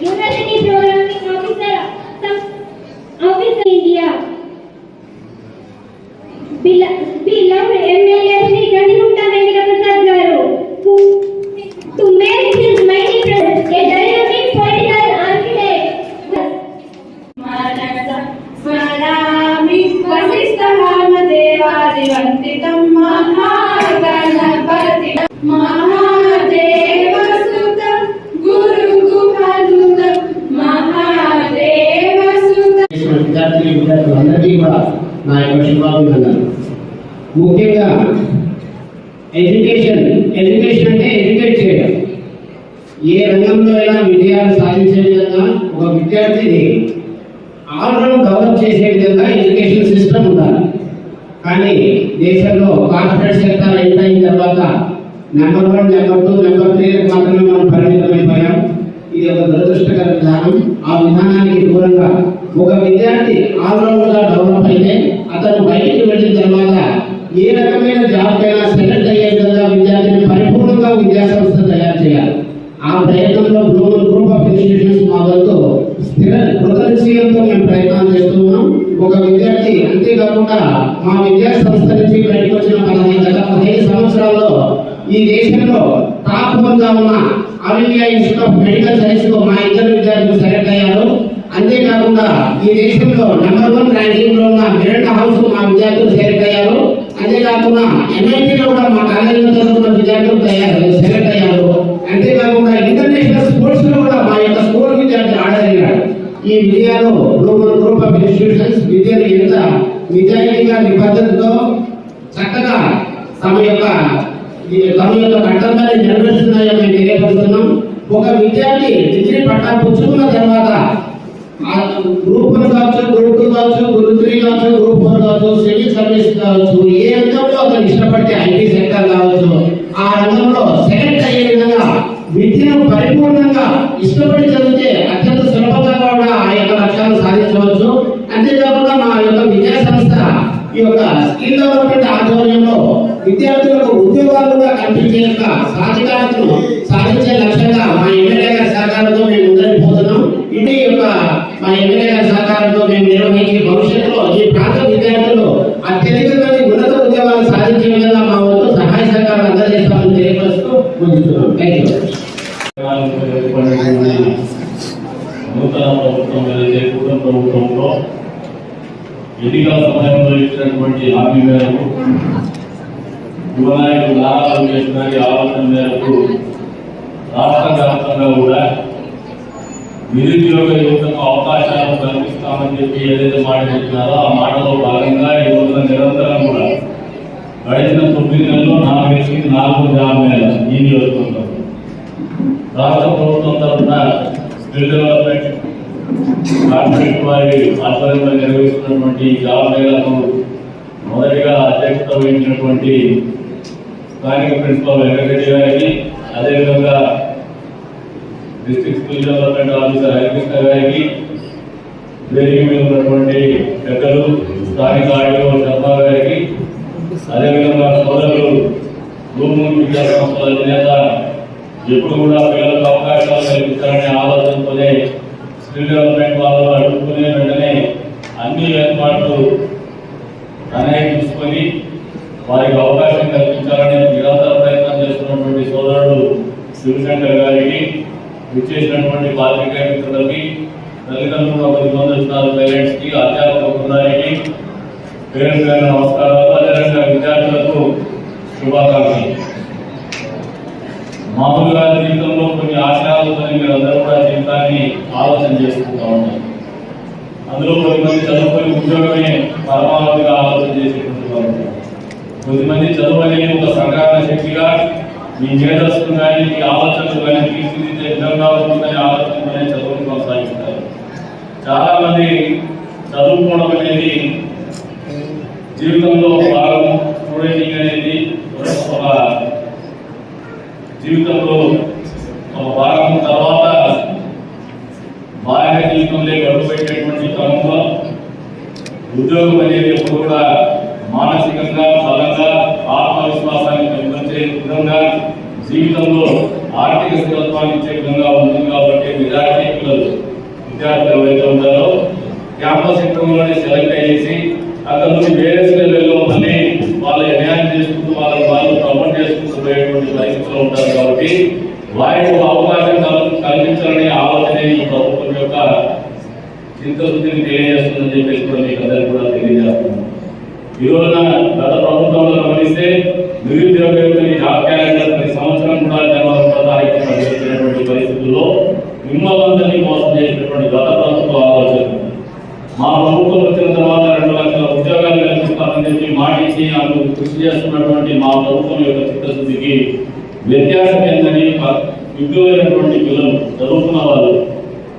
University Programming Officer of Office of India. Beloved MLA Sri Ganihutta Venkata Prasad Garu, who to make his mighty presence a dynamic political architect. Swarami Vasistahama Deva Divantitam Mahaganapatim Mahaganapatim విద్యార్థి విద్యార్థులందరికీ కూడా నా యొక్క శుభాభినందనలు. ముఖ్యంగా education education అంటే educate చేయడం. ఏ రంగంలో అయినా విజయాలు సాధించే విధంగా ఒక విద్యార్థిని ఆల్రౌండ్ డెవలప్ చేసే విధంగా ఎడ్యుకేషన్ సిస్టమ్ ఉండాలి. కానీ దేశంలో కార్పొరేట్ సెక్టర్ ఎంటర్ అయిన తర్వాత number one number two number three మాత్రమే మనం పరిమితమైపోయాం. ఇది ఒక దురదృష్టకర విధానం. ఆ విధానానికి దూరంగా ఒక విద్యార్థి ఆల్రౌండ్గా డెవలప్ అయితే అతను బయటికి వెళ్ళిన తర్వాత ఏ రకమైన జాబ్ అయినా సెలెక్ట్ అయ్యే విధంగా విద్యార్థిని పరిపూర్ణంగా విద్యాసంస్థ తయారు చేయాలి. ఆ ప్రయత్నంలో గ్లోబల్ గ్రూప్ ఆఫ్ ఇన్స్టిట్యూషన్స్ మా స్థిర కృతనిశ్చయంతో మేము ప్రయత్నాలు చేస్తున్నాం. ఒక విద్యార్థి అంతేకాకుండా మా విద్యా సంస్థ నుంచి బయటకు వచ్చిన పదహైదు గత పదిహేను సంవత్సరాల్లో ఈ దేశంలో టాప్ వన్గా ఉన్న all India institute of medical సైన్స్లో మా ఇద్దరు విద్యార్థులు సెలెక్ట్ అయ్యారు. అంతేకాకుండా ఈ దేశంలో నెంబర్ వన్ ర్యాంకింగ్లో ఉన్న మెరిట్ హౌస్ మా విద్యార్థులు సెలెక్ట్ అయ్యారు అంతేకాకుండా ఎన్ఐటీలో కూడా మా కాలేజీలో చదువుకున్న విద్యార్థులు తయారు సెలెక్ట్ అయ్యారు అంతేకాకుండా ఇంటర్నేషనల్ స్పోర్ట్స్లో కూడా మా యొక్క స్కూల్ విద్యార్థి ఆడగలిగాడు ఈ విజయాలు గ్లోబల్ గ్రూప్ ఆఫ్ ఇన్స్టిట్యూషన్స్ విద్యను ఎంత నిజాయితీగా నిబద్ధతతో చక్కగా తమ యొక్క ఈ తమ యొక్క కర్తవ్యాన్ని నెరవేరుస్తున్నాయని తెలియపడుతున్నాం ఒక విద్యార్థి డిగ్రీ పట్టా పుచ్చుకున్న తర్వాత గ్రూప్ వన్ కావచ్చు గ్రూప్ టూ కావచ్చు గ్రూప్ త్రీ కావచ్చు గ్రూప్ ఫోర్ కావచ్చు సివిల్ సర్వీస్ కావచ్చు ఏ రంగంలో అతను ఇష్టపడితే ఐటీ సెక్టర్ కావచ్చు ఆ రంగంలో సెలెక్ట్ అయ్యే విధంగా విద్యను పరిపూర్ణంగా ఇష్టపడి చదివితే అత్యంత సులభంగా కూడా ఆ యొక్క లక్ష్యాలు సాధించవచ్చు. అంతేకాకుండా మా యొక్క విద్యా సంస్థ ఈ యొక్క స్కిల్ డెవలప్మెంట్ ఆధ్వర్యంలో విద్యార్థులకు ఉద్యోగాలుగా కల్పించే యొక్క సాధికారతను సాధించే లక్ష్యంగా మా ఎమ్మెల్యే గారి సహకారంతో మేము ముందరిపోతున్నాం ఇది యొక్క మా ఎమ్మెల్యే గారి సహకారంతో మేము నిర్వహించే భవిష్యత్తులో ఈ ప్రాంత విద్యార్థులు అత్యధికంగా ఉన్నత ఉద్యోగాలు సాధించే విధంగా మా వంతు సహాయ సహకారం అందజేస్తామని తెలియపరుస్తూ ముందుతున్నాం థ్యాంక్ యూ నూతన ప్రభుత్వం కూటమి ప్రభుత్వంలో ఎన్నికల సమయంలో ఇచ్చినటువంటి హామీ మేరకు యువ నాయకులు నారా లోకేష్ గారి ఆలోచన మేరకు రాష్ట్ర వ్యాప్తంగా కూడా నిరుద్యోగ యువతకు అవకాశాలు కల్పిస్తామని చెప్పి ఏదైతే మాట చెప్పినారో ఆ మాటలో భాగంగా యువత నిరంతరం కూడా గడిచిన తొమ్మిది నెలలో నాలుగు వేసి నాలుగు జాబ్ మేళ ఈ నియోజకవర్గం. రాష్ట్ర ప్రభుత్వం తరఫున స్కిల్ డెవలప్మెంట్ కార్పొరేట్ వారి ఆధ్వర్యంలో నిర్వహిస్తున్నటువంటి జాబ్ మేళకు మొదటిగా అధ్యక్షత వహించినటువంటి స్థానిక ప్రిన్సిపల్ వెంకటరెడ్డి గారికి అదేవిధంగా district school development officer Harikrishna గారికి వేదిక మీద ఉన్నటువంటి పెద్దలు స్థానిక ఆడియో శర్మ గారికి అదేవిధంగా సోదరులు భూమి విద్యా సంస్థల అధినేత ఎప్పుడు కూడా పిల్లలకు అవకాశాలు కల్పిస్తారనే ఆలోచనతోనే స్కిల్ డెవలప్మెంట్ వాళ్ళు అడుగుకునే వెంటనే అన్ని ఏర్పాట్లు తనే చూసుకొని వారికి అవకాశం కల్పించాలని నిరంతర ప్రయత్నం చేస్తున్నటువంటి సోదరుడు శివశంకర్ గారికి విచ్చేసినటువంటి పాత్రికేయ మిత్రులకి తల్లిదండ్రులు పది మంది వచ్చినారు పేరెంట్స్కి అధ్యాపక బృందానికి పేరెంట్స్ గారి నమస్కారాలు అదేవిధంగా విద్యార్థులకు శుభాకాంక్షలు. మామూలుగా జీవితంలో కొన్ని ఆశయాలతో మీరు అందరూ కూడా జీవితాన్ని ఆలోచన చేసుకుంటా ఉంటారు అందులో కొద్దిమంది చదువుకొని ఉద్యోగమే పరమావధిగా ఆలోచన కొద్దిమంది చదువు అనేది ఒక సంఘటన శక్తిగా మీ మేధస్సు కానీ మీ ఆలోచనలు కానీ తీర్చిదిద్దే విధంగా ఉంటుందని ఆలోచనతోనే చదువును కొనసాగిస్తారు చాలామంది చదువుకోవడం అనేది జీవితంలో భాగం స్టూడెంటింగ్ అనేది ఒక జీవితంలో ఒక భాగం. తర్వాత బాహ్య జీవితంలో గడుపు పెట్టేటువంటి క్రమంలో ఉద్యోగం అనేది ఎప్పుడు కూడా మానసికంగా బలంగా ఆత్మవిశ్వాసాన్ని పెంపొందే విధంగా జీవితంలో ఆర్థిక స్థిరత్వాన్ని ఇచ్చే విధంగా ఉంటుంది కాబట్టి మెజారిటీ పిల్లలు విద్యార్థులు ఎవరైతే ఉంటారో క్యాంపస్ ఇంటర్వ్యూలోనే సెలెక్ట్ అయ్యేసి అక్కడ నుంచి వేరే లెవెల్లో మళ్ళీ వాళ్ళు న్యాయం చేసుకుంటూ వాళ్ళని వాళ్ళు ప్రమోట్ చేసుకుంటూ పోయేటువంటి పరిస్థితిలో ఉంటారు కాబట్టి వారికి అవకాశం కల్పించాలనే ఆలోచన ఈ ప్రభుత్వం యొక్క చిత్తశుద్ధిని తెలియజేస్తుందని చెప్పేసి కూడా మీకు అందరికీ కూడా తెలియజేస్తున్నాం ఈ రోజున గత ప్రభుత్వంలో గమనిస్తే నిరుద్యోగ యువతని జాబ్ క్యాలెండర్ ప్రతి సంవత్సరం కూడా జనవరి ఒకటో తారీఖు ప్రకటించినటువంటి పరిస్థితుల్లో మిమ్మల్ని మోసం చేసినటువంటి గత ప్రభుత్వ ఆలోచన మా ప్రభుత్వం వచ్చిన తర్వాత రెండు లక్షల ఉద్యోగాలు కల్పిస్తామని చెప్పి మాటించి అందుకు కృషి చేస్తున్నటువంటి మా ప్రభుత్వం యొక్క చిత్తశుద్ధికి వ్యత్యాసం ఏంటని ప- విద్యులైనటువంటి పిల్లలు చదువుకున్న వాళ్ళు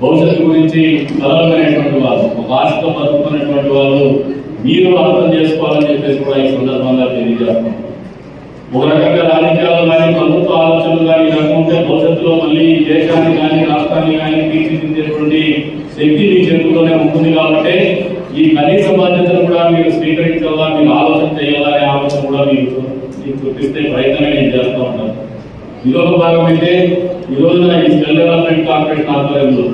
భవిష్యత్తు గురించి కలవనేటువంటి వాళ్ళు ఒక ఆశతో బతుకుతున్నటువంటి వాళ్ళు మీరు అర్థం చేసుకోవాలని చెప్పేసి కూడా ఈ సందర్భంగా తెలియజేస్తాం ఒక రకంగా భవిష్యత్తులో మళ్ళీ దేశాన్ని కానీ రాష్ట్రాన్ని కానీ తీర్చిదిద్దేటువంటి శక్తి మీ చేతుల్లోనే ఉంటుంది కాబట్టి ఈ కనీస బాధ్యతను కూడా మీరు స్వీకరించాలా మీరు ఆలోచన చేయాలా అనే ఆలోచన కూడా మీకు మీకు చూపిస్తే ప్రయత్నం నేను చేస్తూ ఉంటాను. ఇదొక భాగం అయితే ఈ రోజున ఈ స్కిల్ డెవలప్మెంట్ కార్పొరేషన్ ఆధ్వర్యంలో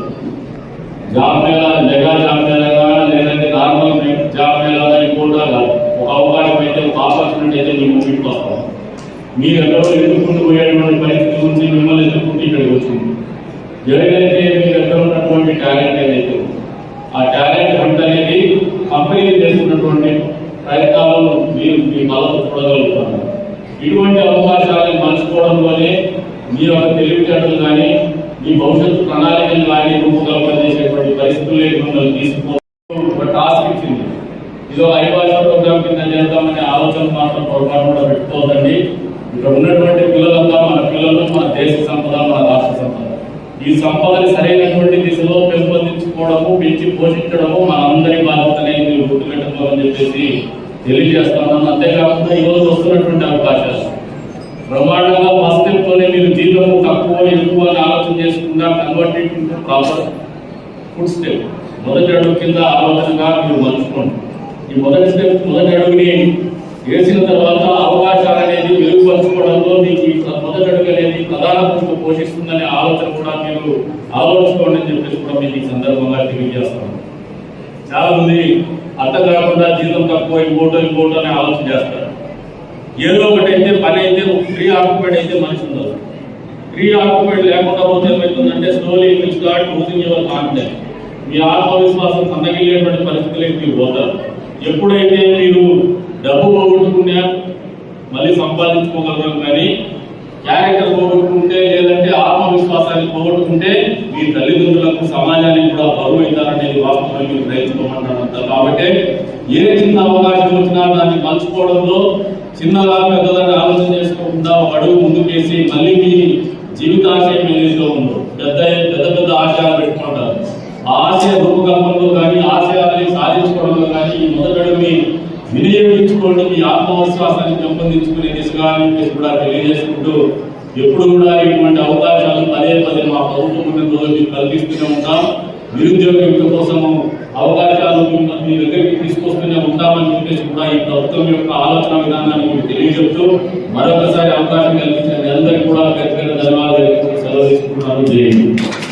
జాబ్ మేళా జగా జాబ్ మేళగా లేదంటే నార్మల్ జాబ్ మేళాగా కూడా కాదు. ఒక అవకాశం అయితే ఒక ఆపర్చునిటీ అయితే మీ మీకు వస్తాం మీరు ఎదుర్కొంటూ పోయేటువంటి పరిస్థితి మిమ్మల్ని ఎదుర్కొంటూ ఇక్కడికి వచ్చింది ఏదైతే మీరు ఎక్కడ ఉన్నటువంటి టాలెంట్ ఏదైతే ఆ టాలెంట్ హంట్ అనేది కంపెనీ చేసుకున్నటువంటి ప్రయత్నాలను మీరు మీ బలం చూడగలుగుతారు. ఇటువంటి అవకాశాలను మలుచుకోవడంలోనే మీ యొక్క తెలివితేటలు కానీ మీ భవిష్యత్తు ప్రణాళికలు కానీ రూపకల్పన చేసేటువంటి పరిస్థితులు మిమ్మల్ని తీసుకో ఒక టాస్క్ ఇచ్చింది. ఇదో ఐవాస్ ప్రోగ్రామ్ కింద చేద్దామనే ఆలోచన మాత్రం పొరపాటు కూడా పెట్టుకోవద్దండి. ఇక్కడ ఉన్నటువంటి పిల్లలంతా దేశ సంపద మన రాష్ట్ర సంపద ఈ సంపదని సరైనటువంటి దిశలో పెంపొందించుకోవడము పెంచి పోషించడము మన అందరి బాధ్యతనే మీరు గుర్తుపెట్టుకోవాలని చెప్పేసి తెలియజేస్తున్నాను. అంతేకాకుండా ఈ రోజు వస్తున్నటువంటి అవకాశాలు. బ్రహ్మాండంగా ఫస్ట్ మీరు జీతం తక్కువ ఎక్కువ అని ఆలోచన చేసుకుండా కన్వర్టెడ్ ప్రాపర్ ఫుడ్ స్టెప్ మొదటి అడుగు కింద ఆలోచనగా మీరు మలుచుకోండి. ఈ మొదటి స్టెప్ మొదటి అడుగుని వేసిన తర్వాత అవకాశాలు అనేది మెరుగుపరచుకోవడంలో మీకు మొదటి అడుగు అనేది ప్రధాన భూమిక పోషిస్తుందనే ఆలోచన కూడా మీరు ఆలోచించుకోండి అని చెప్పేసి కూడా మీకు ఈ సందర్భంగా తెలియజేస్తాను. చాలా మంది అర్థం కాకుండా జీతం తక్కువ ఇంకోటో ఇంకోటో అని ఆలోచన చేస్తారు. ఏదో ఒకటి అయితే పని అయితే ఫ్రీ ఆక్యుపైడ్ అయితే మనిషి ఉండదు. ఫ్రీ ఆక్యుపైడ్ లేకుండా పోతే ఏమవుతుందంటే slowly will start losing your confidence మీ ఆత్మవిశ్వాసం సన్నగిలేటువంటి పరిస్థితులకి మీరు పోతారు. ఎప్పుడైతే మీరు డబ్బు పోగొట్టుకున్నా మళ్ళీ సంపాదించుకోగలరు కానీ క్యారెక్టర్ పోగొట్టుకుంటే లేదంటే ఆత్మవిశ్వాసాన్ని పోగొట్టుకుంటే మీ తల్లిదండ్రులకు సమాజానికి కూడా బరువు అవుతారనేది వాస్తవం మీరు గ్రహించుకోమంటారు కాబట్టి ఏ చిన్న అవకాశం వచ్చినా దాన్ని మలుచుకోవడంలో చిన్నగా పెద్దదాన్ని ఆలోచన చేసుకోకుండా ఒక అడుగు ముందుకేసి మళ్ళీ మీ జీవితాశయం ఏదైతే ఉందో పెద్ద పెద్ద పెద్ద ఆశయాలు పెట్టుకుంటారు ఆ ఆశయ రూపకల్పనలో కానీ ఆశయాలని సాధించుకోవడంలో కానీ ఈ మొదటి అడుగుని వినియోగించుకోండి మీ ఆత్మవిశ్వాసాన్ని పెంపొందించుకునే దిశగా కూడా తెలియజేసుకుంటూ ఎప్పుడు కూడా ఇటువంటి అవకాశాలు పదే పదే మా ప్రభుత్వం ఉన్న రోజు మీకు కల్పిస్తూనే ఉంటాం. నిరుద్యోగ యువత కోసము అవకాశాలు మీ దగ్గరికి తీసుకొస్తూనే ఉంటామని చెప్పేసి కూడా ఈ ప్రభుత్వం యొక్క ఆలోచన విధానాన్ని మీకు తెలియజెప్తూ మరొకసారి అవకాశం కల్పించిన అందరికీ కూడా పెద్ద ధన్యవాదాలు సెలవు తీసుకుంటున్నాను. జై